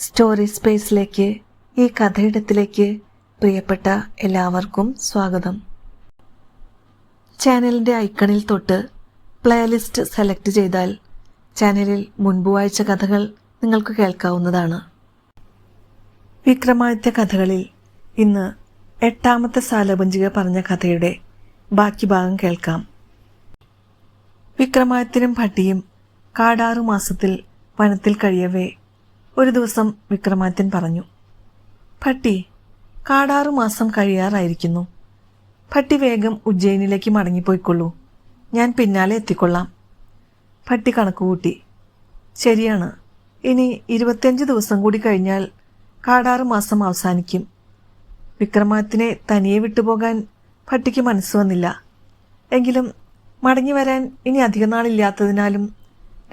Story സ്പേസിലേക്ക് ഈ കഥയിടത്തിലേക്ക് പ്രിയപ്പെട്ട എല്ലാവർക്കും സ്വാഗതം. ചാനലിന്റെ ഐക്കണിൽ തൊട്ട് പ്ലേലിസ്റ്റ് സെലക്ട് ചെയ്താൽ ചാനലിൽ മുൻപ് വായിച്ച കഥകൾ നിങ്ങൾക്ക് കേൾക്കാവുന്നതാണ്. വിക്രമാദിത്യ കഥകളിൽ ഇന്ന് എട്ടാമത്തെ സാലപഞ്ചിക പറഞ്ഞ കഥയുടെ ബാക്കി ഭാഗം കേൾക്കാം. വിക്രമാദിത്യനും ഭട്ടിയും കാടാറു മാസത്തിൽ വനത്തിൽ കഴിയവേ ഒരു ദിവസം വിക്രമാദിത്യൻ പറഞ്ഞു ഭട്ടി കാടാറു മാസം കഴിയാറായിരിക്കുന്നു. ഭട്ടി വേഗം ഉജ്ജയിനിലേക്ക് മടങ്ങിപ്പോയിക്കൊള്ളൂ. ഞാൻ പിന്നാലെ എത്തിക്കൊള്ളാം. ഭട്ടി കണക്കുകൂട്ടി ശരിയാണ്. ഇനി ഇരുപത്തിയഞ്ച് ദിവസം കൂടി കഴിഞ്ഞാൽ കാടാറ് മാസം അവസാനിക്കും. വിക്രമാദിത്യനെ തനിയെ വിട്ടുപോകാൻ ഭട്ടിക്ക് മനസ്സ് വന്നില്ല. എങ്കിലും മടങ്ങി വരാൻ ഇനി അധിക നാളില്ലാത്തതിനാലും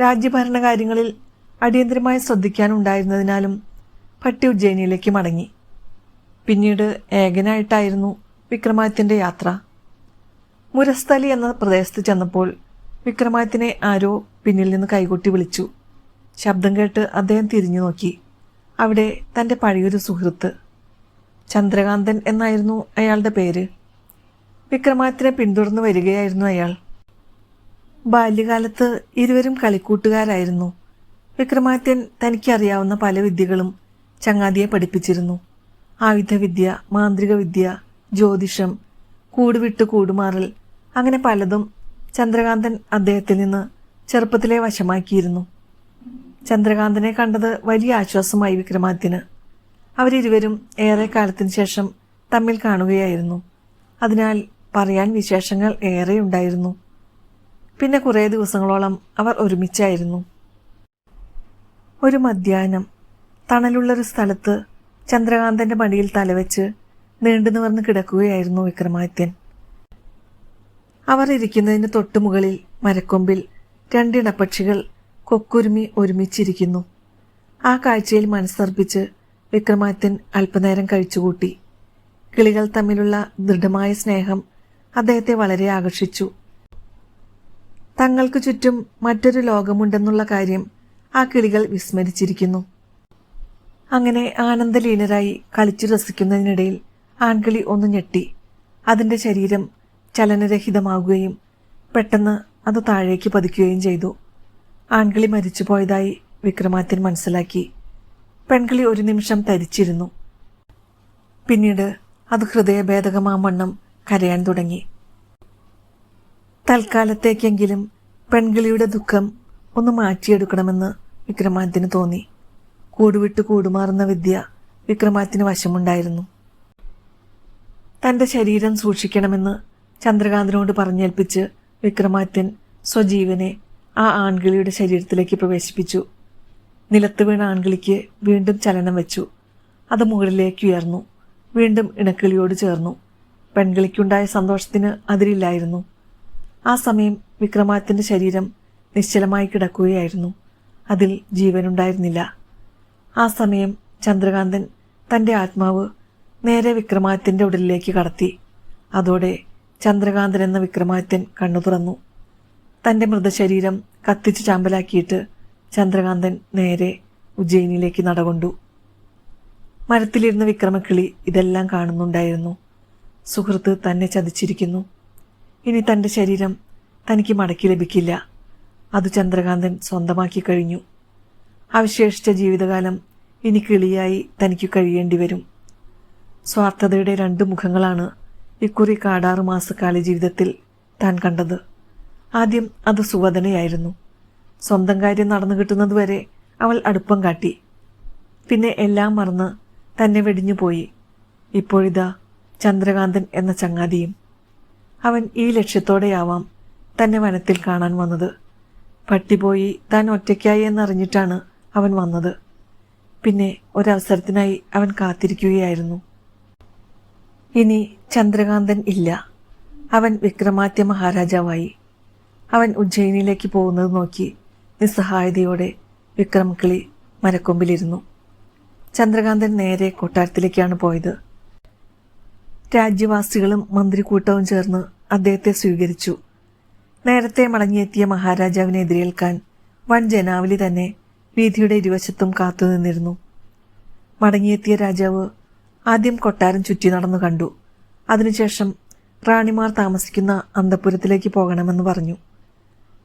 രാജ്യഭരണകാര്യങ്ങളിൽ അടിയന്തരമായി ശ്രദ്ധിക്കാനുണ്ടായിരുന്നതിനാലും പട്ടി ഉജ്ജയിനിയിലേക്ക് മടങ്ങി. പിന്നീട് ഏകനായിട്ടായിരുന്നു വിക്രമാദിത്യന്റെ യാത്ര. മുരസ്ഥലി എന്ന പ്രദേശത്ത് ചെന്നപ്പോൾ വിക്രമാദിത്യനെ ആരോ പിന്നിൽ നിന്ന് കൈകൊട്ടി വിളിച്ചു. ശബ്ദം കേട്ട് അദ്ദേഹം തിരിഞ്ഞു നോക്കി. അവിടെ തന്റെ പഴയൊരു സുഹൃത്ത്. ചന്ദ്രകാന്തൻ എന്നായിരുന്നു അയാളുടെ പേര്. വിക്രമാദിത്യനെ പിന്തുടർന്ന് വരികയായിരുന്നു അയാൾ. ബാല്യകാലത്ത് ഇരുവരും കളിക്കൂട്ടുകാരായിരുന്നു. വിക്രമാദിത്യൻ തനിക്കറിയാവുന്ന പല വിദ്യകളും ചങ്ങാതിയെ പഠിപ്പിച്ചിരുന്നു. ആയുധവിദ്യ മാന്ത്രിക വിദ്യ ജ്യോതിഷം കൂടുവിട്ട് കൂടുമാറൽ അങ്ങനെ പലതും ചന്ദ്രകാന്തൻ അദ്ദേഹത്തിൽ നിന്ന് ചെറുപ്പത്തിലെ വശമാക്കിയിരുന്നു. ചന്ദ്രകാന്തനെ കണ്ടത് വലിയ ആശ്വാസമായി വിക്രമാദിത്യന്. അവരിരുവരും ഏറെ കാലത്തിന് ശേഷം തമ്മിൽ കാണുകയായിരുന്നു. അതിനാൽ പറയാൻ വിശേഷങ്ങൾ ഏറെയുണ്ടായിരുന്നു പിന്നെ കുറേ ദിവസങ്ങളോളം അവർ ഒരുമിച്ചായിരുന്നു. ഒരു മധ്യാഹ്നം. തണലുള്ളൊരു സ്ഥലത്ത് ചന്ദ്രകാന്തന്റെ മടിയിൽ തലവെച്ച് നീണ്ടു നിവർന്ന് കിടക്കുകയായിരുന്നു വിക്രമാദിത്യൻ. അവർ ഇരിക്കുന്നതിന് തൊട്ടുമുകളിൽ മരക്കൊമ്പിൽ രണ്ടിടപ്പക്ഷികൾ കൊക്കുരുമി ഒരുമിച്ചിരിക്കുന്നു. ആ കാഴ്ചയിൽ മനസ്സർപ്പിച്ച് വിക്രമാദിത്യൻ അല്പനേരം കഴിച്ചുകൂട്ടി. കിളികൾ തമ്മിലുള്ള ദൃഢമായ സ്നേഹം അദ്ദേഹത്തെ വളരെ ആകർഷിച്ചു. തങ്ങൾക്ക് ചുറ്റും മറ്റൊരു ലോകമുണ്ടെന്നുള്ള കാര്യം ആ കിളികൾ വിസ്മരിച്ചിരിക്കുന്നു. അങ്ങനെ ആനന്ദലീനരായി കളിച്ചു രസിക്കുന്നതിനിടയിൽ ആൺകിളി ഒന്ന് ഞെട്ടി. അതിന്റെ ശരീരം ചലനരഹിതമാകുകയും പെട്ടെന്ന് അത് താഴേക്ക് പതിക്കുകയും ചെയ്തു. ആൺകിളി മരിച്ചുപോയതായി വിക്രമാദിത്യൻ മനസ്സിലാക്കി. പെൺകിളി ഒരു നിമിഷം തരിച്ചിരുന്നു. പിന്നീട് അത് ഹൃദയഭേദകമാമണ്ണം കരയാൻ തുടങ്ങി. തൽക്കാലത്തേക്കെങ്കിലും പെൺകിളിയുടെ ദുഃഖം ഒന്ന് മാറ്റിയെടുക്കണമെന്ന് വിക്രമാദിത്യന് തോന്നി. കൂടുവിട്ട് കൂടുമാറുന്ന വിദ്യ വിക്രമാദിത്യന് വശമുണ്ടായിരുന്നു. തന്റെ ശരീരം സൂക്ഷിക്കണമെന്ന് ചന്ദ്രകാന്തനോട് പറഞ്ഞേൽപ്പിച്ച് വിക്രമാദിത്യൻ സ്വജീവനെ ആ ആൺകിളിയുടെ ശരീരത്തിലേക്ക് പ്രവേശിപ്പിച്ചു. നിലത്ത് വീണ ആൺകിളിക്ക് വീണ്ടും ചലനം വെച്ചു. അത് മുകളിലേക്ക് ഉയർന്നു. വീണ്ടും ഇണക്കിളിയോട് ചേർന്നു. പെൺകിളിക്കുണ്ടായ സന്തോഷത്തിന് അതിരില്ലായിരുന്നു. ആ സമയം വിക്രമാദിത്യന്റെ ശരീരം നിശ്ചലമായി കിടക്കുകയായിരുന്നു. അതിൽ ജീവനുണ്ടായിരുന്നില്ല. ആ സമയം ചന്ദ്രകാന്തൻ തന്റെ ആത്മാവ് നേരെ വിക്രമാദിത്യന്റെ ഉടലിലേക്ക് കടത്തി. അതോടെ ചന്ദ്രകാന്തൻ എന്ന വിക്രമാദിത്യൻ കണ്ണു തുറന്നു. തന്റെ മൃതശരീരം കത്തിച്ചു ചാമ്പലാക്കിയിട്ട് ചന്ദ്രകാന്തൻ നേരെ ഉജ്ജയിനിയിലേക്ക് നടകൊണ്ടു. മരത്തിലിരുന്ന വിക്രമക്കിളി ഇതെല്ലാം കാണുന്നുണ്ടായിരുന്നു. സുഹൃത്ത് തന്നെ ചതിച്ചിരിക്കുന്നു. ഇനി തന്റെ ശരീരം തനിക്ക് മടക്കി ലഭിക്കില്ല. അത് ചന്ദ്രകാന്തൻ സ്വന്തമാക്കി കഴിഞ്ഞു. അവശേഷിച്ച ജീവിതകാലം ഇനി കിളിയായി തനിക്ക് കഴിയേണ്ടി വരും. സ്വാർത്ഥതയുടെ രണ്ട് മുഖങ്ങളാണ് ഇക്കുറി കാടാറ് മാസക്കാല ജീവിതത്തിൽ താൻ കണ്ടത്. ആദ്യം അത് സുവദനയായിരുന്നു. സ്വന്തം കാര്യം നടന്നു കിട്ടുന്നതുവരെ അവൾ അടുപ്പം കാട്ടി. പിന്നെ എല്ലാം മറന്ന് തന്നെ വെടിഞ്ഞു പോയി. ഇപ്പോഴിതാ ചന്ദ്രകാന്തൻ എന്ന ചങ്ങാതിയും അവൻ ഈ ലക്ഷ്യത്തോടെയാവാം തന്നെ വനത്തിൽ കാണാൻ വന്നത്. പട്ടിപോയി താൻ ഒറ്റയ്ക്കായി എന്നറിഞ്ഞിട്ടാണ് അവൻ വന്നത്. പിന്നെ ഒരവസരത്തിനായി അവൻ കാത്തിരിക്കുകയായിരുന്നു. ഇനി ചന്ദ്രകാന്തൻ ഇല്ല. അവൻ വിക്രമാദ്യ മഹാരാജാവായി. അവൻ ഉജ്ജയിനിയിലേക്ക് പോകുന്നത് നോക്കി നിസ്സഹായതയോടെ വിക്രം കിളി മരക്കൊമ്പിലിരുന്നു ചന്ദ്രകാന്തൻ നേരെ കൊട്ടാരത്തിലേക്കാണ് പോയത്. രാജ്യവാസികളും മന്ത്രിക്കൂട്ടവും ചേർന്ന് അദ്ദേഹത്തെ സ്വീകരിച്ചു. നേരത്തെ മടങ്ങിയെത്തിയ മഹാരാജാവിനെ എതിരേൽക്കാൻ വൻ ജനാവലി തന്നെ വീഥിയുടെ ഇരുവശത്തും കാത്തുനിന്നിരുന്നു മടങ്ങിയെത്തിയ രാജാവ് ആദ്യം കൊട്ടാരം ചുറ്റി നടന്നു കണ്ടു. അതിനുശേഷം റാണിമാർ താമസിക്കുന്ന അന്തപുരത്തിലേക്ക് പോകണമെന്ന് പറഞ്ഞു.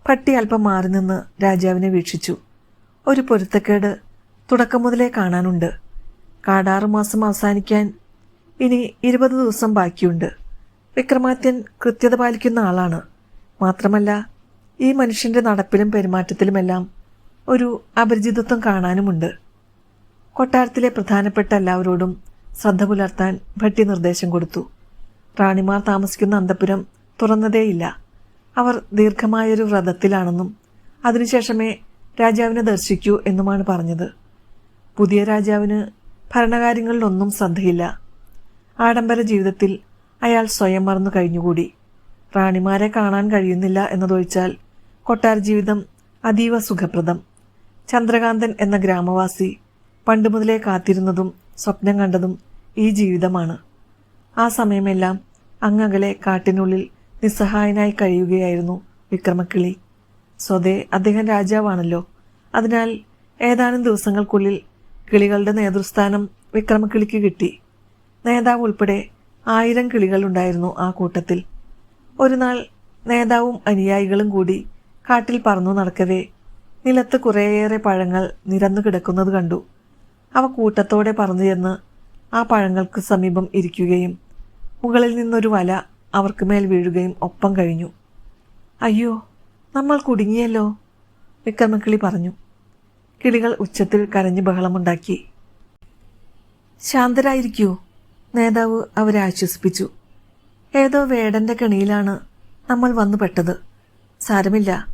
പട്ടി അല്പം മാറി നിന്ന് രാജാവിനെ വീക്ഷിച്ചു. ഒരു പൊരുത്തക്കേട് തുടക്കം മുതലേ കാണാനുണ്ട്. കാടാറു മാസം അവസാനിക്കാൻ ഇനി ഇരുപത് ദിവസം ബാക്കിയുണ്ട്. വിക്രമാദ്യൻ കൃത്യത പാലിക്കുന്ന ആളാണ്. മാത്രമല്ല ഈ മനുഷ്യന്റെ നടപ്പിലും പെരുമാറ്റത്തിലുമെല്ലാം ഒരു അപരിചിതത്വം കാണാനുമുണ്ട്. കൊട്ടാരത്തിലെ പ്രധാനപ്പെട്ട എല്ലാവരോടും ശ്രദ്ധ പുലർത്താൻ ഭട്ടി നിർദ്ദേശം കൊടുത്തു. റാണിമാർ താമസിക്കുന്ന അന്തപുരം തുറന്നതേയില്ല. അവർ ദീർഘമായൊരു വ്രതത്തിലാണെന്നും അതിനുശേഷമേ രാജാവിനെ ദർശിക്കൂ എന്നുമാണ് പറഞ്ഞത്. പുതിയ രാജാവിന് ഭരണകാര്യങ്ങളിലൊന്നും ശ്രദ്ധയില്ല. ആഡംബര ജീവിതത്തിൽ അയാൾ സ്വയം മറന്നു കഴിഞ്ഞുകൂടി. റാണിമാരെ കാണാൻ കഴിയുന്നില്ല എന്നതൊഴിച്ചാൽ കൊട്ടാർ ജീവിതം അതീവ സുഖപ്രദം. ചന്ദ്രകാന്തൻ എന്ന ഗ്രാമവാസി പണ്ട് മുതലേ കാത്തിരുന്നതും സ്വപ്നം കണ്ടതും ഈ ജീവിതമാണ്. ആ സമയമെല്ലാം അങ്ങകലെ കാട്ടിനുള്ളിൽ നിസ്സഹായനായി കഴിയുകയായിരുന്നു വിക്രമക്കിളി. സ്വതേ അദ്ദേഹം രാജാവാണല്ലോ. അതിനാൽ ഏതാനും ദിവസങ്ങൾക്കുള്ളിൽ കിളികളുടെ നേതൃസ്ഥാനം വിക്രമക്കിളിക്ക് കിട്ടി. നേതാവ് ഉൾപ്പെടെ ആയിരം കിളികൾ ഉണ്ടായിരുന്നു ആ കൂട്ടത്തിൽ. ഒരു നാൾ നേതാവും അനുയായികളും കൂടി കാട്ടിൽ പറന്നു നടക്കവേ. നിലത്ത് കുറേയേറെ പഴങ്ങൾ നിരന്നു കിടക്കുന്നത് കണ്ടു. അവ കൂട്ടത്തോടെ പറന്നു ചെന്ന് ആ പഴങ്ങൾക്ക് സമീപം ഇരിക്കുകയും മുകളിൽ നിന്നൊരു വല അവർക്ക് മേൽ വീഴുകയും ഒപ്പം കഴിഞ്ഞു. അയ്യോ നമ്മൾ കുടുങ്ങിയല്ലോ വിക്രമക്കിളി പറഞ്ഞു. കിളികൾ ഉച്ചത്തിൽ കരഞ്ഞു ബഹളമുണ്ടാക്കി. ശാന്തരായിരിക്കൂ നേതാവ് അവരെ ആശ്വസിപ്പിച്ചു. ഏതോ വേടന്റെ കെണിയിലാണ് നമ്മൾ വന്നു പെട്ടത്. സാരമില്ല.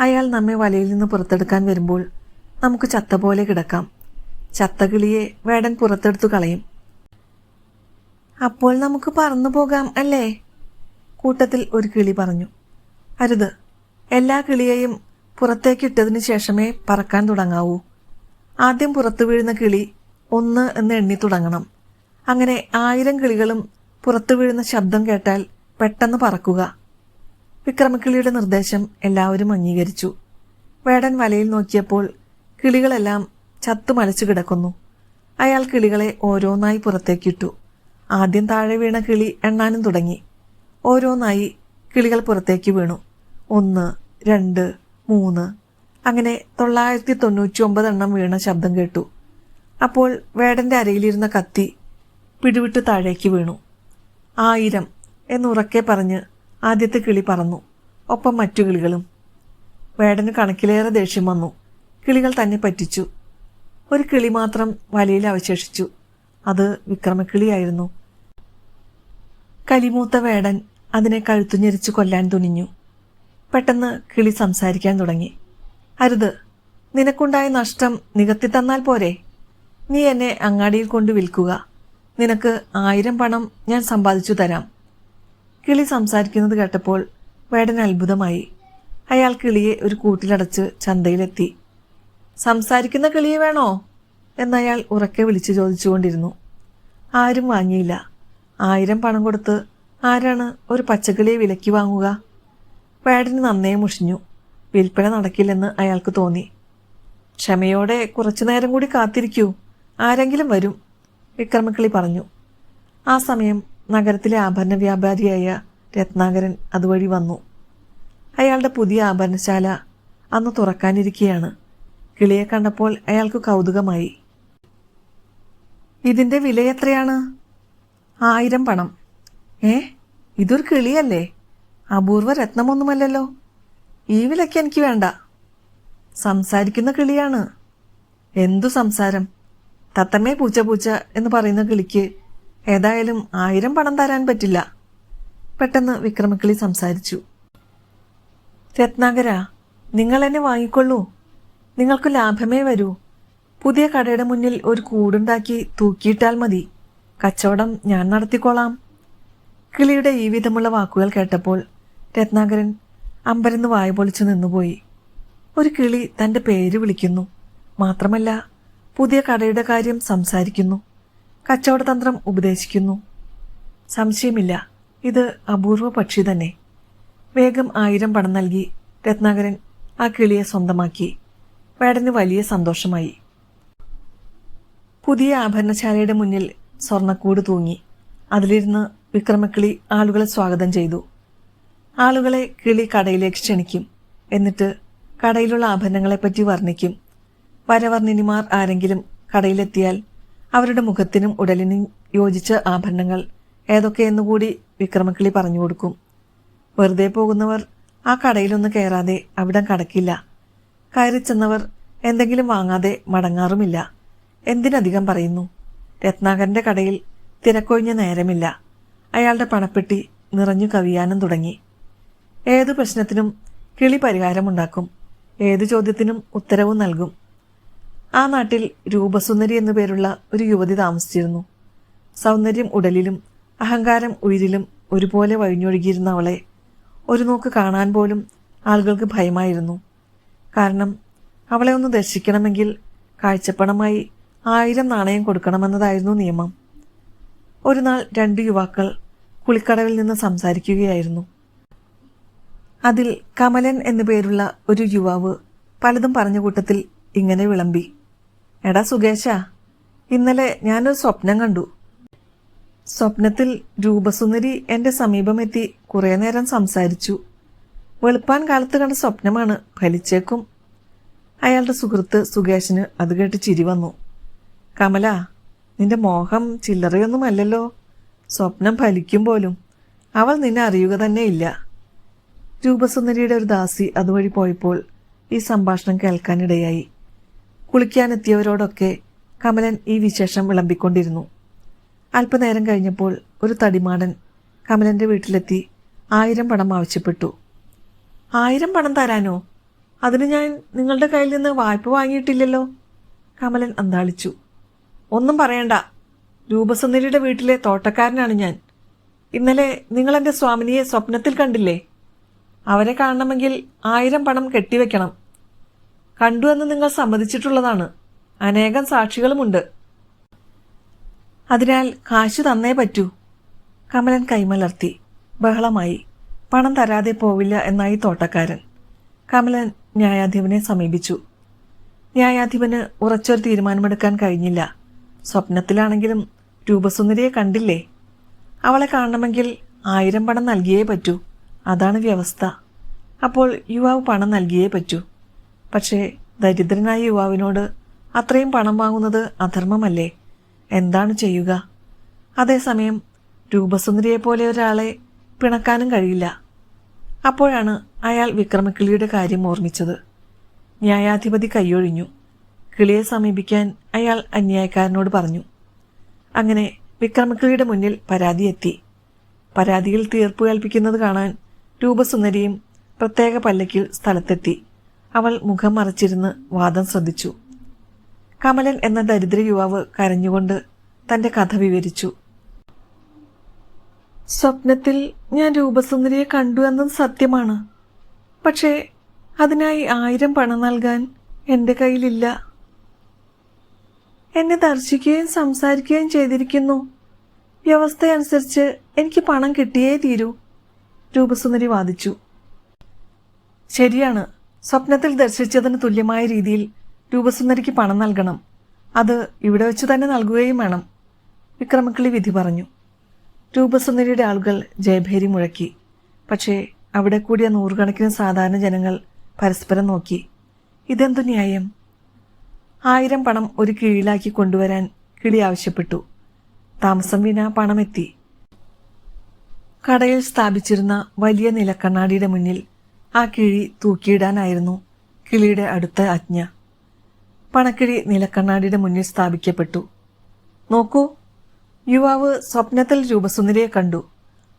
അയാൾ നമ്മെ വലയിൽ നിന്ന് പുറത്തെടുക്കാൻ വരുമ്പോൾ നമുക്ക് ചത്ത പോലെ കിടക്കാം. ചത്ത കിളിയെ വേടൻ പുറത്തെടുത്തു കളയും. അപ്പോൾ നമുക്ക് പറന്നു പോകാം അല്ലേ? കൂട്ടത്തിൽ ഒരു കിളി പറഞ്ഞു. അരുത്. എല്ലാ കിളിയെയും പുറത്തേക്കിട്ടതിനു ശേഷമേ പറക്കാൻ തുടങ്ങാവൂ. ആദ്യം പുറത്തു വീഴുന്ന കിളി ഒന്ന് എന്ന് എണ്ണി തുടങ്ങണം. അങ്ങനെ ആയിരം കിളികളും പുറത്തു വീഴുന്ന ശബ്ദം കേട്ടാൽ പെട്ടെന്ന് പറക്കുക. വിക്രമക്കിളിയുടെ നിർദ്ദേശം എല്ലാവരും അംഗീകരിച്ചു. വേടൻ വലയിൽ നോക്കിയപ്പോൾ കിളികളെല്ലാം ചത്തു മലച്ചു കിടക്കുന്നു. അയാൾ കിളികളെ ഓരോന്നായി പുറത്തേക്കിട്ടു. ആദ്യം താഴെ വീണ കിളി എണ്ണാനും തുടങ്ങി. ഓരോന്നായി കിളികൾ പുറത്തേക്ക് വീണു. ഒന്ന് രണ്ട് മൂന്ന്. അങ്ങനെ തൊള്ളായിരത്തി തൊണ്ണൂറ്റി ഒമ്പത് എണ്ണം വീണ ശബ്ദം കേട്ടു. അപ്പോൾ വേടന്റെ അരയിലിരുന്ന കത്തി പിടിവിട്ട് താഴേക്ക് വീണു. ആയിരം എന്നുറക്കെ പറഞ്ഞ് ആദ്യത്തെ കിളി പറന്നു. ഒപ്പം മറ്റു കിളികളും. വേടന് കണക്കിലേറെ ദേഷ്യം വന്നു. കിളികൾ തന്നെ പറ്റിച്ചു. ഒരു കിളി മാത്രം വലയിൽ അവശേഷിച്ചു. അത് വിക്രമക്കിളിയായിരുന്നു. കലിമൂത്ത വേടൻ അതിനെ കഴുത്തുഞ്ഞെരിച്ചു കൊല്ലാൻ തുനിഞ്ഞു. പെട്ടെന്ന് കിളി സംസാരിക്കാൻ തുടങ്ങി. അരുത് നിനക്കുണ്ടായ നഷ്ടം നികത്തി തന്നാൽ പോരെ. നീ എന്നെ അങ്ങാടിയിൽ കൊണ്ട് വിൽക്കുക. നിനക്ക് ആയിരം പണം ഞാൻ സമ്പാദിച്ചു തരാം. കിളി സംസാരിക്കുന്നത് കേട്ടപ്പോൾ വേടൻ അത്ഭുതമായി. അയാൾ കിളിയെ ഒരു കൂട്ടിലടച്ച് ചന്തയിലെത്തി. സംസാരിക്കുന്ന കിളിയെ വേണോ? എന്നയാൾ ഉറക്കെ വിളിച്ചു ചോദിച്ചുകൊണ്ടിരുന്നു. ആരും വാങ്ങിയില്ല. ആയിരം പണം കൊടുത്ത് ആരാണ് ഒരു പച്ചക്കിളിയെ വിലയ്ക്ക് വാങ്ങുക? വേടന് നന്നേ മുഷിഞ്ഞു. വിൽപ്പന നടക്കില്ലെന്ന് അയാൾക്ക് തോന്നി. ക്ഷമയോടെ കുറച്ചു നേരം കൂടി കാത്തിരിക്കൂ. ആരെങ്കിലും വരും. വിക്രമക്കിളി പറഞ്ഞു. ആ സമയം നഗരത്തിലെ ആഭരണ വ്യാപാരിയായ രത്നാകരൻ അതുവഴി വന്നു. അയാളുടെ പുതിയ ആഭരണശാല അന്ന് തുറക്കാനിരിക്കുകയാണ് കിളിയെ കണ്ടപ്പോൾ അയാൾക്ക് കൗതുകമായി. ഇതിന്റെ വില എത്രയാണ്? ആയിരം പണം. ഏ? ഇതൊരു കിളിയല്ലേ? അപൂർവ രത്നമൊന്നുമല്ലല്ലോ. ഈ വിലയ്ക്ക് എനിക്ക് വേണ്ട. സംസാരിക്കുന്ന കിളിയാണ്. എന്തു സംസാരം? തത്തമ്മേ പൂച്ച പൂച്ച എന്ന് പറയുന്ന കിളിക്ക് ഏതായാലും ആയിരം പണം തരാൻ പറ്റില്ല. പെട്ടെന്ന് വിക്രമക്കിളി സംസാരിച്ചു. രത്നാകര നിങ്ങൾ എന്നെ വാങ്ങിക്കൊള്ളൂ. നിങ്ങൾക്ക് ലാഭമേ വരൂ. പുതിയ കടയുടെ മുന്നിൽ ഒരു കൂടുണ്ടാക്കി തൂക്കിയിട്ടാൽ മതി. കച്ചവടം ഞാൻ നടത്തിക്കോളാം. കിളിയുടെ ഈ വിധമുള്ള വാക്കുകൾ കേട്ടപ്പോൾ രത്നാകരൻ അമ്പരന്ന് വായ പൊളിച്ചു നിന്നുപോയി. ഒരു കിളി തന്റെ പേര് വിളിക്കുന്നു. മാത്രമല്ല പുതിയ കടയുടെ കാര്യം സംസാരിക്കുന്നു. കച്ചവടതന്ത്രം ഉപദേശിക്കുന്നു. സംശയമില്ല. ഇത് അപൂർവ പക്ഷി തന്നെ. വേഗം ആയിരം പണം നൽകി രത്നാകരൻ ആ കിളിയെ സ്വന്തമാക്കി. വേടന് വലിയ സന്തോഷമായി. പുതിയ ആഭരണശാലയുടെ മുന്നിൽ സ്വർണക്കൂട് തൂങ്ങി. അതിലിരുന്ന് വിക്രമക്കിളി ആളുകളെ സ്വാഗതം ചെയ്തു. ആളുകളെ കിളി കടയിലേക്ക് ക്ഷണിക്കും. എന്നിട്ട് കടയിലുള്ള ആഭരണങ്ങളെപ്പറ്റി വർണിക്കും. വരവർണിനിമാർ ആരെങ്കിലും കടയിലെത്തിയാൽ അവരുടെ മുഖത്തിനും ഉടലിനും യോജിച്ച ആഭരണങ്ങൾ ഏതൊക്കെയെന്നുകൂടി വിക്രമക്കിളി പറഞ്ഞു കൊടുക്കും. വെറുതെ പോകുന്നവർ ആ കടയിലൊന്ന് കയറാതെ അവിടെ കടക്കില്ല. കയറി ചെന്നവർ എന്തെങ്കിലും വാങ്ങാതെ മടങ്ങാറുമില്ല. എന്തിനധികം പറയുന്നു? രത്നാകരന്റെ കടയിൽ തിരക്കൊഴിഞ്ഞ നേരമില്ല. അയാളുടെ പണപ്പെട്ടി നിറഞ്ഞു കവിയാനും തുടങ്ങി. ഏതു പ്രശ്നത്തിനും കിളി പരിഹാരമുണ്ടാക്കും. ഏതു ചോദ്യത്തിനും ഉത്തരവും നൽകും. ആ നാട്ടിൽ രൂപസുന്ദരി എന്നു പേരുള്ള ഒരു യുവതി താമസിച്ചിരുന്നു. സൗന്ദര്യം ഉടലിലും അഹങ്കാരം ഉയിരിലും ഒരുപോലെ വഴിഞ്ഞൊഴുകിയിരുന്ന അവളെ ഒരു നോക്ക് കാണാൻ പോലും ആളുകൾക്ക് ഭയമായിരുന്നു. കാരണം അവളെ ഒന്ന് ദർശിക്കണമെങ്കിൽ കാഴ്ചപ്പണമായി ആയിരം നാണയം കൊടുക്കണമെന്നതായിരുന്നു നിയമം. ഒരു നാൾ രണ്ട് യുവാക്കൾ കുളിക്കടവിൽ നിന്ന് സംസാരിക്കുകയായിരുന്നു. അതിൽ കമലൻ എന്നു പേരുള്ള ഒരു യുവാവ് പലതും പറഞ്ഞ കൂട്ടത്തിൽ ഇങ്ങനെ വിളമ്പി. എടാ സുകേശ ഇന്നലെ ഞാനൊരു സ്വപ്നം കണ്ടു. സ്വപ്നത്തിൽ രൂപസുന്ദരി എന്റെ സമീപമെത്തി കുറേ നേരം സംസാരിച്ചു. വെളുപ്പാൻ കാലത്ത് കണ്ട സ്വപ്നമാണ് ഫലിച്ചേക്കും. അയാളുടെ സുഹൃത്ത് സുകേഷിന് അത് കേട്ട് ചിരി വന്നു. കമല നിന്റെ മോഹം ചില്ലറയൊന്നുമല്ലല്ലോ. സ്വപ്നം ഫലിക്കും പോലും. അവൾ നിന്നെ അറിയുക തന്നെ ഇല്ല. രൂപസുന്ദരിയുടെ ഒരു ദാസി അതുവഴി പോയപ്പോൾ ഈ സംഭാഷണം കേൾക്കാനിടയായി. കുളിക്കാനെത്തിയവരോടൊക്കെ കമലൻ ഈ വിശേഷം വിളമ്പിക്കൊണ്ടിരുന്നു. അല്പനേരം കഴിഞ്ഞപ്പോൾ ഒരു തടിമാടൻ കമലന്റെ വീട്ടിലെത്തി ആയിരം പണം ആവശ്യപ്പെട്ടു. ആയിരം പണം തരാനോ? അതിന് ഞാൻ നിങ്ങളുടെ കയ്യിൽ നിന്ന് വായ്പ വാങ്ങിയിട്ടില്ലല്ലോ? കമലൻ അന്താളിച്ചു. ഒന്നും പറയണ്ട. രൂപസുന്ദരിയുടെ വീട്ടിലെ തോട്ടക്കാരനാണ് ഞാൻ. ഇന്നലെ നിങ്ങളെന്റെ സ്വാമിനിയെ സ്വപ്നത്തിൽ കണ്ടില്ലേ? അവരെ കാണണമെങ്കിൽ ആയിരം പണം കെട്ടിവെക്കണം. കണ്ടു എന്ന് നിങ്ങൾ സമ്മതിച്ചിട്ടുള്ളതാണ്. അനേകം സാക്ഷികളുമുണ്ട്. അതിനാൽ കാശു തന്നേ പറ്റൂ. കമലൻ കൈമലർത്തി. ബഹളമായി. പണം തരാതെ പോവില്ല എന്നായി തോട്ടക്കാരൻ. കമലൻ ന്യായാധിപനെ സമീപിച്ചു. ന്യായാധിപന് ഉറച്ചൊരു തീരുമാനമെടുക്കാൻ കഴിഞ്ഞില്ല. സ്വപ്നത്തിലാണെങ്കിലും രൂപസുന്ദരിയെ കണ്ടില്ലേ? അവളെ കാണണമെങ്കിൽ ആയിരം പണം നൽകിയേ പറ്റൂ. അതാണ് വ്യവസ്ഥ. അപ്പോൾ യുവാവ് പണം നൽകിയേ പറ്റൂ. പക്ഷേ ദരിദ്രനായ യുവാവിനോട് അത്രയും പണം വാങ്ങുന്നത് അധർമ്മമല്ലേ? എന്താണ് ചെയ്യുക? അതേസമയം രൂപസുന്ദരിയെ പോലെ ഒരാളെ പിണക്കാനും കഴിയില്ല. അപ്പോഴാണ് അയാൾ വിക്രമക്കിളിയുടെ കാര്യം ഓർമ്മിച്ചത്. ന്യായാധിപതി കൈയൊഴിഞ്ഞു. കിളിയെ സമീപിക്കാൻ അയാൾ അന്യായക്കാരനോട് പറഞ്ഞു. അങ്ങനെ വിക്രമക്കിളിയുടെ മുന്നിൽ പരാതി എത്തി പരാതിയിൽ തീർപ്പ് കൽപ്പിക്കുന്നത് കാണാൻ രൂപസുന്ദരിയും പ്രത്യേക പല്ലക്കിൽ സ്ഥലത്തെത്തി. അവൾ മുഖം മറച്ചിരുന്ന് വാദം ശ്രദ്ധിച്ചു. കമലൻ എന്ന ദരിദ്ര യുവാവ് കരഞ്ഞുകൊണ്ട് തന്റെ കഥ വിവരിച്ചു. സ്വപ്നത്തിൽ ഞാൻ രൂപസുന്ദരിയെ കണ്ടു എന്നും സത്യമാണ്. പക്ഷേ അതിനായി ആയിരം പണം നൽകാൻ എന്റെ കയ്യിലില്ല. എന്നെ ദർശിക്കുകയും സംസാരിക്കുകയും ചെയ്തിരിക്കുന്നു. വ്യവസ്ഥയനുസരിച്ച് എനിക്ക് പണം കിട്ടിയേ തീരൂ രൂപസുന്ദരി വാദിച്ചു. ശരിയാണ് സ്വപ്നത്തിൽ ദർശിച്ചതിന് തുല്യമായ രീതിയിൽ രൂപസുന്ദരിക്ക് പണം നൽകണം. അത് ഇവിടെ വെച്ച് തന്നെ നൽകുകയും വേണം. വിക്രമക്കിളി വിധി പറഞ്ഞു. രൂപസുന്ദരിയുടെ ആളുകൾ ജയഭേരി മുഴക്കി. പക്ഷേ അവിടെ കൂടിയ നൂറുകണക്കിന് സാധാരണ ജനങ്ങൾ പരസ്പരം നോക്കി. ഇതെന്തു ന്യായം? ആയിരം പണം ഒരു കീഴിലാക്കി കൊണ്ടുവരാൻ കിളി ആവശ്യപ്പെട്ടു. താമസം വിന പണമെത്തി. കടയിൽ സ്ഥാപിച്ചിരുന്ന വലിയ നിലക്കണ്ണാടിയുടെ മുന്നിൽ ആ കിഴി തൂക്കിയിടാനായിരുന്നു കിളിയുടെ അടുത്ത ആജ്ഞ. പണക്കിഴി നിലക്കണ്ണാടിയുടെ മുന്നിൽ സ്ഥാപിക്കപ്പെട്ടു. നോക്കൂ യുവാവ് സ്വപ്നത്തിൽ രൂപസുന്ദരിയെ കണ്ടു.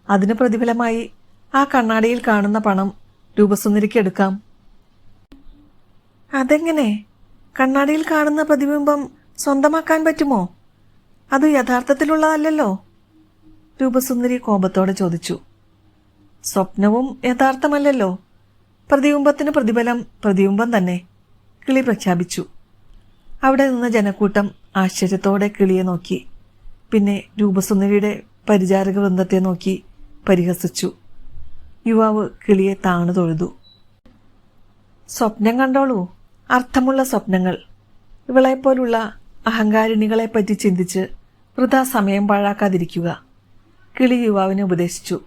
അതിന് പ്രതിഫലമായി ആ കണ്ണാടിയിൽ കാണുന്ന പണം രൂപസുന്ദരിക്ക് എടുക്കാം. അതെങ്ങനെ? കണ്ണാടിയിൽ കാണുന്ന പ്രതിബിംബം സ്വന്തമാക്കാൻ പറ്റുമോ? അത് യഥാർത്ഥത്തിലുള്ളതല്ലോ രൂപസുന്ദരി കോപത്തോടെ ചോദിച്ചു. സ്വപ്നവും യഥാർത്ഥമല്ലല്ലോ? പ്രതിബിംബത്തിന് പ്രതിഫലം പ്രതിബിംബം തന്നെ കിളി പ്രഖ്യാപിച്ചു. അവിടെ നിന്ന ജനക്കൂട്ടം ആശ്ചര്യത്തോടെ കിളിയെ നോക്കി. പിന്നെ രൂപസുന്ദരിയുടെ പരിചാരക വൃന്ദത്തെ നോക്കി പരിഹസിച്ചു. യുവാവ് കിളിയെ താണു തൊഴുതു. സ്വപ്നം കണ്ടോളൂ. അർത്ഥമുള്ള സ്വപ്നങ്ങൾ. ഇവളെപ്പോലുള്ള അഹങ്കാരിണികളെപ്പറ്റി ചിന്തിച്ച് വൃഥാ സമയം പാഴാക്കാതിരിക്കുക. കിളി യുവാവിനെ ഉപദേശിച്ചു.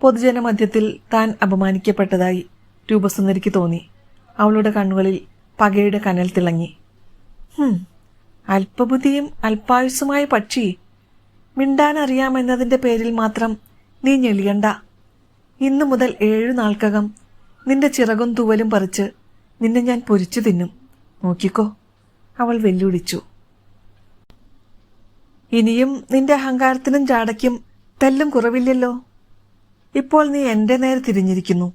പൊതുജനമധ്യത്തിൽ താൻ അപമാനിക്കപ്പെട്ടതായി രൂപസുന്ദരിക്ക് തോന്നി. അവളുടെ കണ്ണുകളിൽ പകയുടെ കനൽ തിളങ്ങി. അല്പബുദ്ധിയും അല്പായുസ്സുമായ പക്ഷി. മിണ്ടാനറിയാമെന്നതിന്റെ പേരിൽ മാത്രം നീ ഞെളിയണ്ട. ഇന്നു മുതൽ ഏഴു നാൾക്കകം നിന്റെ ചിറകും തൂവലും പറിച്ച് നിന്നെ ഞാൻ പൊരിച്ചു തിന്നും. നോക്കിക്കോ അവൾ വെല്ലുവിളിച്ചു. ഇനിയും നിന്റെ അഹങ്കാരത്തിനും ജാടയ്ക്കും തെല്ലും കുറവില്ലല്ലോ. ഇപ്പോൾ നീ എന്റെ നേരെ തിരിഞ്ഞിരിക്കുന്നു.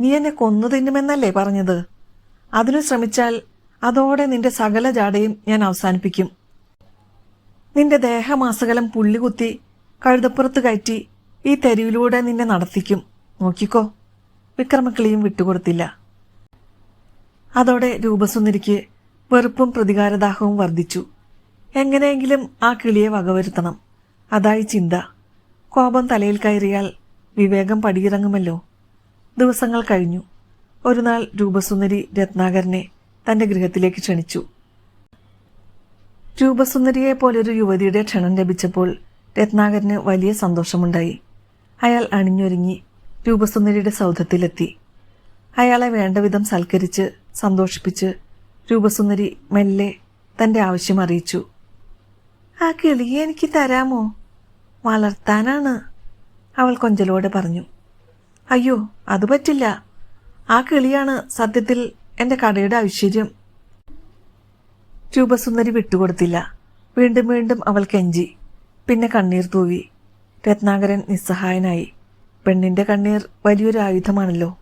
നീ എന്നെ കൊന്നു തിന്നുമെന്നല്ലേ പറഞ്ഞത്? അതിനു ശ്രമിച്ചാൽ അതോടെ നിന്റെ സകല ജാടയും ഞാൻ അവസാനിപ്പിക്കും. നിന്റെ ദേഹമാസകലം പുള്ളികുത്തി കഴുതപ്പുറത്ത് കയറ്റി ഈ തെരുവിലൂടെ നിന്നെ നടത്തിക്കും. നോക്കിക്കോ വിക്രമക്കിളിയും വിട്ടുകൊടുത്തില്ല. അതോടെ രൂപസുന്ദരിക്ക് വെറുപ്പും പ്രതികാരദാഹവും വർദ്ധിച്ചു. എങ്ങനെയെങ്കിലും ആ കിളിയെ വകവരുത്തണം. അതായി ചിന്ത. കോപം തലയിൽ കയറിയാൽ വിവേകം പടിയിറങ്ങുമല്ലോ. ദിവസങ്ങൾ കഴിഞ്ഞു. ഒരു നാൾ രൂപസുന്ദരി രത്നാകരനെ തന്റെ ഗൃഹത്തിലേക്ക് ക്ഷണിച്ചു. രൂപസുന്ദരിയെ പോലൊരു യുവതിയുടെ ക്ഷണം ലഭിച്ചപ്പോൾ രത്നാകരന് വലിയ സന്തോഷമുണ്ടായി. അയാൾ അണിഞ്ഞൊരുങ്ങി രൂപസുന്ദരിയുടെ സൗധത്തിലെത്തി. അയാളെ വേണ്ടവിധം സൽക്കരിച്ച് സന്തോഷിപ്പിച്ച് രൂപസുന്ദരി മെല്ലെ തന്റെ ആവശ്യം അറിയിച്ചു. ആ കിളിയെ എനിക്ക് തരാമോ? വളർത്താനാണ് അവൾ കൊഞ്ചലോടെ പറഞ്ഞു. അയ്യോ അത് പറ്റില്ല. ആ കിളിയാണ് സത്യത്തിൽ എന്റെ കടയുടെ ഐശ്വര്യം. രൂപസുന്ദരി വിട്ടുകൊടുത്തില്ല. വീണ്ടും വീണ്ടും അവൾ കെഞ്ചി. പിന്നെ കണ്ണീർ തൂവി. രത്നാകരൻ നിസ്സഹായനായി. പെണ്ണിന്റെ കണ്ണീർ വലിയൊരു ആയുധമാണല്ലോ.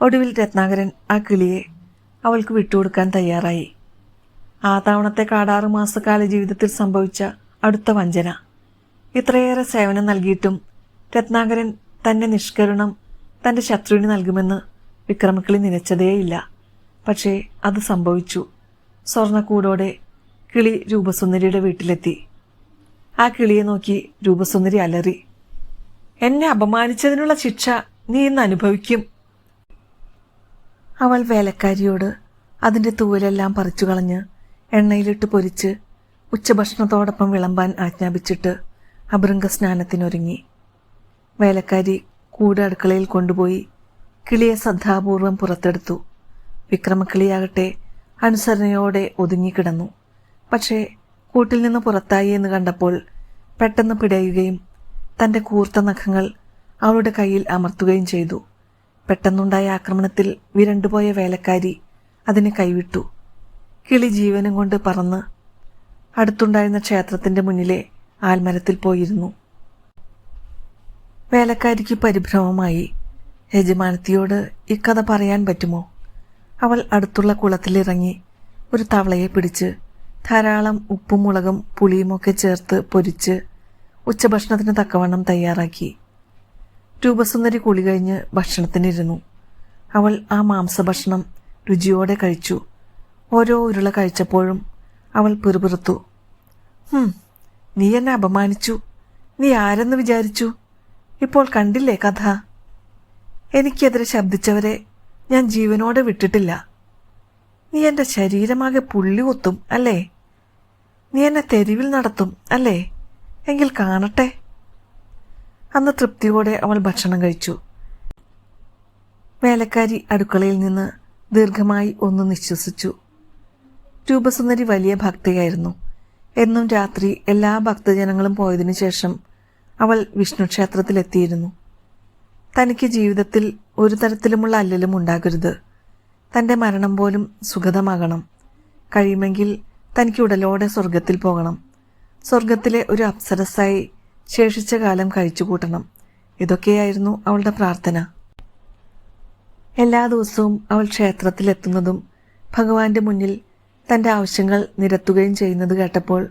ഒടുവിൽ രത്നാകരൻ ആ കിളിയെ അവൾക്ക് വിട്ടുകൊടുക്കാൻ തയ്യാറായി. ആ തവണത്തെ കാടാറ് മാസക്കാല ജീവിതത്തിൽ സംഭവിച്ച അടുത്ത വഞ്ചന. ഇത്രയേറെ സേവനം നൽകിയിട്ടും രത്നാകരൻ തന്നെ നിഷ്കരുണം തന്റെ ശത്രുവിന് നൽകുമെന്ന് വിക്രമക്കിളി നനച്ചതേയില്ല. പക്ഷേ അത് സംഭവിച്ചു. സ്വർണക്കൂടോടെ കിളി രൂപസുന്ദരിയുടെ വീട്ടിലെത്തി. ആ കിളിയെ നോക്കി രൂപസുന്ദരി അലറി എന്നെ അപമാനിച്ചതിനുള്ള ശിക്ഷ നീ ഇന്ന് അനുഭവിക്കും. അവൾ വേലക്കാരിയോട് അതിന്റെ തൂവലെല്ലാം പറിച്ചു കളഞ്ഞ് എണ്ണയിലിട്ട് പൊരിച്ച് ഉച്ചഭക്ഷണത്തോടൊപ്പം വിളമ്പാൻ ആജ്ഞാപിച്ചിട്ട് അഭൃംഗ സ്നാനത്തിനൊരുങ്ങി വേലക്കാരി കൂട് അടുക്കളയിൽ കൊണ്ടുപോയി കിളിയെ ശ്രദ്ധാപൂർവം പുറത്തെടുത്തു. വിക്രമക്കിളിയാകട്ടെ അനുസരണയോടെ ഒതുങ്ങിക്കിടന്നു. പക്ഷേ കൂട്ടിൽ നിന്ന് പുറത്തായി എന്ന് കണ്ടപ്പോൾ പെട്ടെന്ന് പിടയുകയും തന്റെ കൂർത്ത നഖങ്ങൾ അവളുടെ കയ്യിൽ അമർത്തുകയും ചെയ്തു. പെട്ടെന്നുണ്ടായ ആക്രമണത്തിൽ വിരണ്ടുപോയ വേലക്കാരി അതിനെ കൈവിട്ടു. കിളി ജീവനും കൊണ്ട് പറന്ന് അടുത്തുണ്ടായിരുന്ന ക്ഷേത്രത്തിന്റെ മുന്നിലെ ആൽമരത്തിൽ പോയിരുന്നു. വേലക്കാരിക്ക് പരിഭ്രമമായി. യജമാനത്തിയോട് ഇക്കഥ പറയാൻ പറ്റുമോ? അവൾ അടുത്തുള്ള കുളത്തിലിറങ്ങി ഒരു തവളയെ പിടിച്ച് ധാരാളം ഉപ്പും മുളകും പുളിയുമൊക്കെ ചേർത്ത് പൊരിച്ച് ഉച്ചഭക്ഷണത്തിന് തക്കവണ്ണം തയ്യാറാക്കി. രൂപസുന്ദരി കുളി കഴിഞ്ഞ് ഭക്ഷണത്തിനിരുന്നു. അവൾ ആ മാംസഭക്ഷണം രുചിയോടെ കഴിച്ചു. ഓരോ ഉരുള കഴിച്ചപ്പോഴും അവൾ പിറുപിറുത്തു. നീ എന്നെ അപമാനിച്ചു. നീ ആരെന്ന് വിചാരിച്ചു? ഇപ്പോൾ കണ്ടില്ലേ കഥ? എനിക്കെതിരെ ശബ്ദിച്ചവരെ ഞാൻ ജീവനോടെ വിട്ടിട്ടില്ല. നീ എന്റെ ശരീരമാകെ പുള്ളി കുത്തും അല്ലേ? നീ എന്നെ തെരുവിൽ നടത്തും അല്ലേ? എങ്കിൽ കാണട്ടെ. അന്ന് തൃപ്തിയോടെ അവൾ ഭക്ഷണം കഴിച്ചു. വേലക്കാരി അടുക്കളയിൽ നിന്ന് ദീർഘമായി ഒന്ന് നിശ്വസിച്ചു. രൂപസുന്ദരി വലിയ ഭക്തയായിരുന്നു. എന്നും രാത്രി എല്ലാ ഭക്തജനങ്ങളും പോയതിനു ശേഷം അവൾ വിഷ്ണു ക്ഷേത്രത്തിലെത്തിയിരുന്നു. തനിക്ക് ജീവിതത്തിൽ ഒരു തരത്തിലുമുള്ള അല്ലലും ഉണ്ടാകരുത്. തന്റെ മരണം പോലും സുഗതമാകണം. കഴിയുമെങ്കിൽ തനിക്ക് ഉടലോടെ സ്വർഗത്തിൽ പോകണം. സ്വർഗത്തിലെ ഒരു അപ്സരസായി ശേഷിച്ച കാലം കഴിച്ചു കൂട്ടണം ഇതൊക്കെയായിരുന്നു അവളുടെ പ്രാർത്ഥന. എല്ലാ ദിവസവും അവൾ ക്ഷേത്രത്തിലെത്തുന്നതും ഭഗവാന്റെ മുന്നിൽ തന്റെ ആവശ്യങ്ങൾ നിരത്തുകയും ചെയ്യുന്നത് കേട്ടപ്പോൾ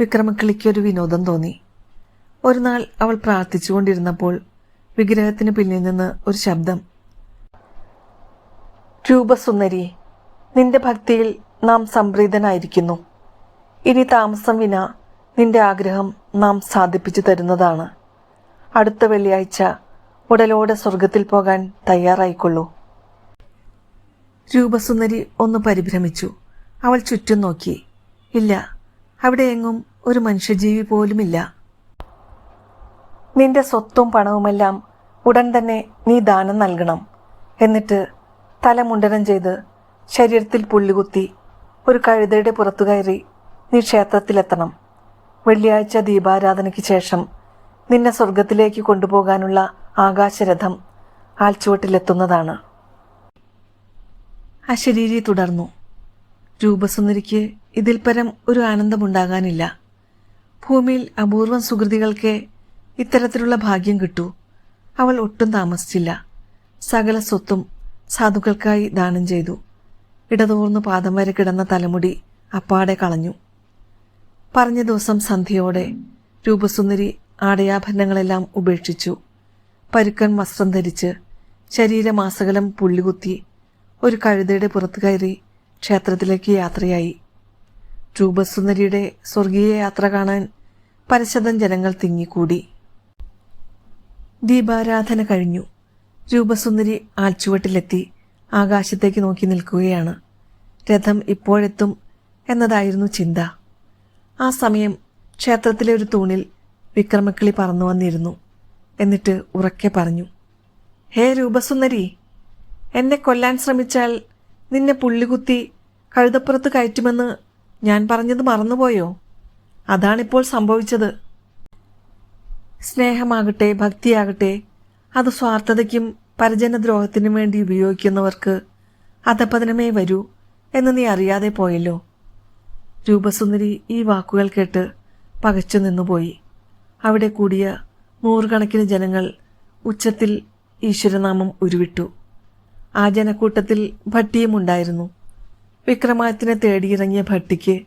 വിക്രമക്കിളിക്ക് ഒരു വിനോദം തോന്നി. ഒരു നാൾ അവൾ പ്രാർത്ഥിച്ചുകൊണ്ടിരുന്നപ്പോൾ വിഗ്രഹത്തിന് പിന്നിൽ നിന്ന് ഒരു ശബ്ദം. രൂപസുന്ദരി നിന്റെ ഭക്തിയിൽ നാം സംപ്രീതനായിരിക്കുന്നു. ഇനി താമസം വിന നിന്റെ ആഗ്രഹം നാം സാധിപ്പിച്ചു തരുന്നതാണ്. അടുത്ത വെള്ളിയാഴ്ച ഉടലോടെ സ്വർഗത്തിൽ പോകാൻ തയ്യാറായിക്കൊള്ളൂ. രൂപസുന്ദരി ഒന്ന് പരിഭ്രമിച്ചു. അവൾ ചുറ്റും നോക്കി. ഇല്ല അവിടെ എങ്ങും ഒരു മനുഷ്യജീവി പോലുമില്ല. നിന്റെ സ്വത്തും പണവുമെല്ലാം ഉടൻ തന്നെ നീ ദാനം നൽകണം. എന്നിട്ട് തലമുണ്ടനം ചെയ്ത് ശരീരത്തിൽ പുള്ളികുത്തി ഒരു കഴുതയുടെ പുറത്തു കയറി നീ ക്ഷേത്രത്തിലെത്തണം. വെള്ളിയാഴ്ച ദീപാരാധനയ്ക്ക് ശേഷം നിന്നെ സ്വർഗത്തിലേക്ക് കൊണ്ടുപോകാനുള്ള ആകാശരഥം ആൽച്ചുവട്ടിലെത്തുന്നതാണ്. അശരീരി തുടർന്നു. രൂപസുന്ദരിക്ക് ഇതിൽ പരം ഒരു ആനന്ദമുണ്ടാകാനില്ല. ഭൂമിയിൽ അപൂർവം സുഹൃതികൾക്ക് ഇത്തരത്തിലുള്ള ഭാഗ്യം കിട്ടൂ. അവൾ ഒട്ടും താമസിച്ചില്ല. സകല സ്വത്തും സാധുക്കൾക്കായി ദാനം ചെയ്തു. ഇടതൂർന്ന് പാദം വരെ കിടന്ന തലമുടി അപ്പാടെ കളഞ്ഞു. പറഞ്ഞ ദിവസം സന്ധ്യയോടെ രൂപസുന്ദരി ആടയാഭരണങ്ങളെല്ലാം ഉപേക്ഷിച്ചു. പരുക്കൻ വസ്ത്രം ധരിച്ച് ശരീരമാസകലം പുള്ളികുത്തി ഒരു കഴുതയുടെ പുറത്തു കയറി ക്ഷേത്രത്തിലേക്ക് യാത്രയായി. രൂപസുന്ദരിയുടെ സ്വർഗീയ യാത്ര കാണാൻ പരശതം ജനങ്ങൾ തിങ്ങിക്കൂടി. ദീപാരാധന കഴിഞ്ഞു. രൂപസുന്ദരി ആൽച്ചുവട്ടിലെത്തി ആകാശത്തേക്ക് നോക്കി നിൽക്കുകയാണ്. രഥം ഇപ്പോഴെത്തും എന്നതായിരുന്നു ചിന്ത. ആ സമയം ക്ഷേത്രത്തിലെ ഒരു തൂണിൽ വിക്രമക്കിളി പറന്നു വന്നിരുന്നു. എന്നിട്ട് ഉറക്കെ പറഞ്ഞു ഹേ രൂപസുന്ദരി എന്നെ കൊല്ലാൻ ശ്രമിച്ചാൽ നിന്നെ പുള്ളികുത്തി കഴുതപ്പുറത്ത് കയറ്റുമെന്ന് ഞാൻ പറഞ്ഞത് മറന്നുപോയോ? അതാണിപ്പോൾ സംഭവിച്ചത്. സ്നേഹമാകട്ടെ ഭക്തിയാകട്ടെ അത് സ്വാർത്ഥതയ്ക്കും പരജനദ്രോഹത്തിനും വേണ്ടി ഉപയോഗിക്കുന്നവർക്ക് അധപതനമേ വരൂ എന്ന് നീ അറിയാതെ പോയല്ലോ. രൂപസുന്ദരി ഈ വാക്കുകൾ കേട്ട് പകച്ചു നിന്നുപോയി. അവിടെ കൂടിയ നൂറുകണക്കിന് ജനങ്ങൾ ഉച്ചത്തിൽ ഈശ്വരനാമം ഉരുവിട്ടു. ആ ജനക്കൂട്ടത്തിൽ ഭട്ടിയും ഉണ്ടായിരുന്നു. വിക്രമാദിത്യനെ തേടിയിറങ്ങിയ ഭട്ടിക്ക്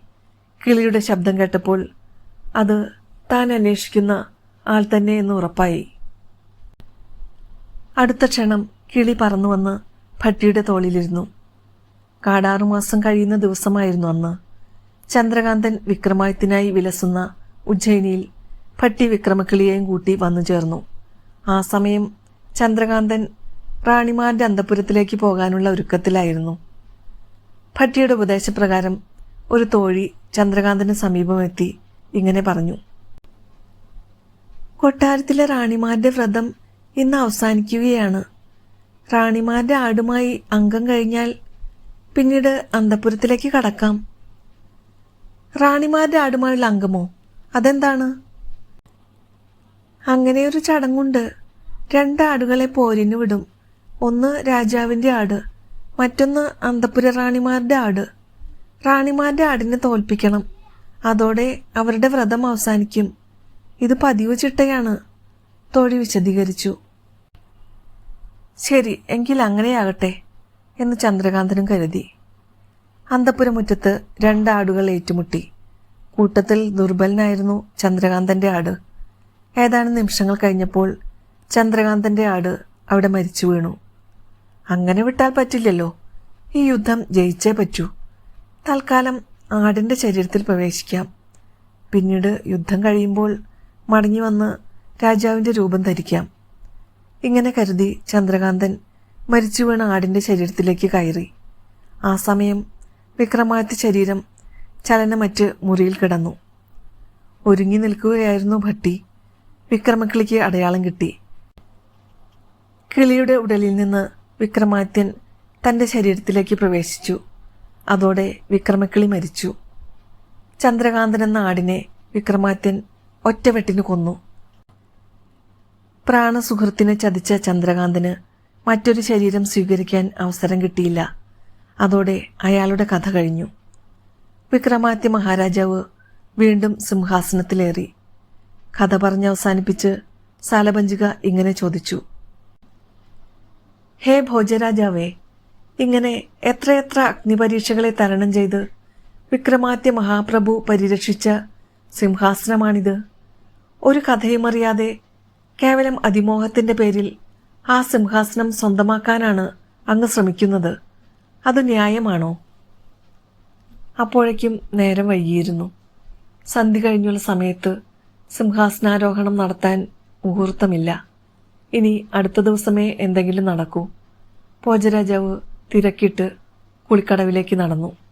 കിളിയുടെ ശബ്ദം കേട്ടപ്പോൾ അത് താൻ അന്വേഷിക്കുന്ന ആൾ തന്നെ എന്ന് ഉറപ്പായി. അടുത്ത ക്ഷണം കിളി പറന്നു വന്ന് ഭട്ടിയുടെ തോളിലിരുന്നു. കാടാറുമാസം കഴിയുന്ന ദിവസമായിരുന്നു അന്ന്. ചന്ദ്രകാന്തൻ വിക്രമായത്തിനായി വിലസുന്ന ഉജ്ജയിനിയിൽ ഭട്ടി വിക്രമക്കിളിയെയും കൂട്ടി വന്നു ചേർന്നു. ആ സമയം ചന്ദ്രകാന്തൻ റാണിമാരുടെ അന്തപുരത്തിലേക്ക് പോകാനുള്ള ഒരുക്കത്തിലായിരുന്നു. ഭട്ടിയുടെ ഉപദേശപ്രകാരം ഒരു തോഴി ചന്ദ്രകാന്തന് സമീപമെത്തി ഇങ്ങനെ പറഞ്ഞു. കൊട്ടാരത്തിലെ റാണിമാരുടെ വ്രതം ഇന്ന് അവസാനിക്കുകയാണ്. റാണിമാരുടെ ആടുമായി അംഗം കഴിഞ്ഞാൽ പിന്നീട് അന്തപുരത്തിലേക്ക് കടക്കാം. റാണിമാരുടെ ആടുമായുള്ള അംഗമോ? അതെന്താണ്? അങ്ങനെയൊരു ചടങ്ങുണ്ട്. രണ്ടാടുകളെ പോരിന് വിടും. ഒന്ന് രാജാവിന്റെ ആട് മറ്റൊന്ന് അന്തപുര റാണിമാരുടെ ആട്. റാണിമാരുടെ ആടിനെ തോൽപ്പിക്കണം. അതോടെ അവരുടെ വ്രതം അവസാനിക്കും. ഇത് പതിവ് ചിട്ടയാണ്. തോഴി വിശദീകരിച്ചു. ശരി എങ്കിൽ അങ്ങനെയാകട്ടെ എന്ന് ചന്ദ്രകാന്തനും കരുതി. അന്തപുരമുറ്റത്ത് രണ്ടാടുകൾ ഏറ്റുമുട്ടി. കൂട്ടത്തിൽ ദുർബലനായിരുന്നു ചന്ദ്രകാന്തന്റെ ആട്. ഏതാനും നിമിഷങ്ങൾ കഴിഞ്ഞപ്പോൾ ചന്ദ്രകാന്തന്റെ ആട് അവിടെ മരിച്ചു വീണു. അങ്ങനെ വിട്ടാൽ പറ്റില്ലല്ലോ. ഈ യുദ്ധം ജയിച്ചേ പറ്റൂ. തൽക്കാലം ആടിന്റെ ശരീരത്തിൽ പ്രവേശിക്കാം. പിന്നീട് യുദ്ധം കഴിയുമ്പോൾ മടങ്ങി വന്ന് രാജാവിന്റെ രൂപം ധരിക്കാം. ഇങ്ങനെ കരുതി ചന്ദ്രകാന്തൻ മരിച്ചു വീണ ആടിന്റെ ശരീരത്തിലേക്ക് കയറി. ആ സമയം വിക്രമാദിത്യ ശരീരം ചലനമറ്റ് മുറിയിൽ കിടന്നു. ഒരുങ്ങി നിൽക്കുകയായിരുന്നു ഭട്ടി. വിക്രമക്കിളിക്ക് അടയാളം കിട്ടി. കിളിയുടെ ഉടലിൽ നിന്ന് വിക്രമാദിത്യൻ തന്റെ ശരീരത്തിലേക്ക് പ്രവേശിച്ചു. അതോടെ വിക്രമക്കിളി മരിച്ചു. ചന്ദ്രകാന്തൻ എന്ന ആടിനെ വിക്രമാദിത്യൻ ഒറ്റവെട്ടിന് കൊന്നു. പ്രാണസുഹൃത്തിനെ ചതിച്ച ചന്ദ്രകാന്തന് മറ്റൊരു ശരീരം സ്വീകരിക്കാൻ അവസരം കിട്ടിയില്ല. അതോടെ അയാളുടെ കഥ കഴിഞ്ഞു. വിക്രമാദിത്യ മഹാരാജാവ് വീണ്ടും സിംഹാസനത്തിലേറി. കഥ പറഞ്ഞ് അവസാനിപ്പിച്ച് സാലപഞ്ചിക ഇങ്ങനെ ചോദിച്ചു. ഹേ ഭോജരാജാവേ ഇങ്ങനെ എത്രയെത്ര അഗ്നിപരീക്ഷകളെ തരണം ചെയ്ത് വിക്രമാദിത്യ മഹാപ്രഭു പരിരക്ഷിച്ച സിംഹാസനമാണിത്? ഒരു കഥയും അറിയാതെ കേവലം അതിമോഹത്തിന്റെ പേരിൽ ആ സിംഹാസനം സ്വന്തമാക്കാനാണ് അങ്ങ് ശ്രമിക്കുന്നത്. അത് ന്യായമാണോ? അപ്പോഴേക്കും നേരം വൈകിയിരുന്നു. സന്ധി കഴിഞ്ഞുള്ള സമയത്ത് സിംഹാസനാരോഹണം നടത്താൻ മുഹൂർത്തമില്ല. ഇനി അടുത്ത ദിവസമേ എന്തെങ്കിലും നടക്കൂ. ഭോജരാജാവ് തിരക്കിട്ട് കുളിക്കടവിലേക്ക് നടന്നു.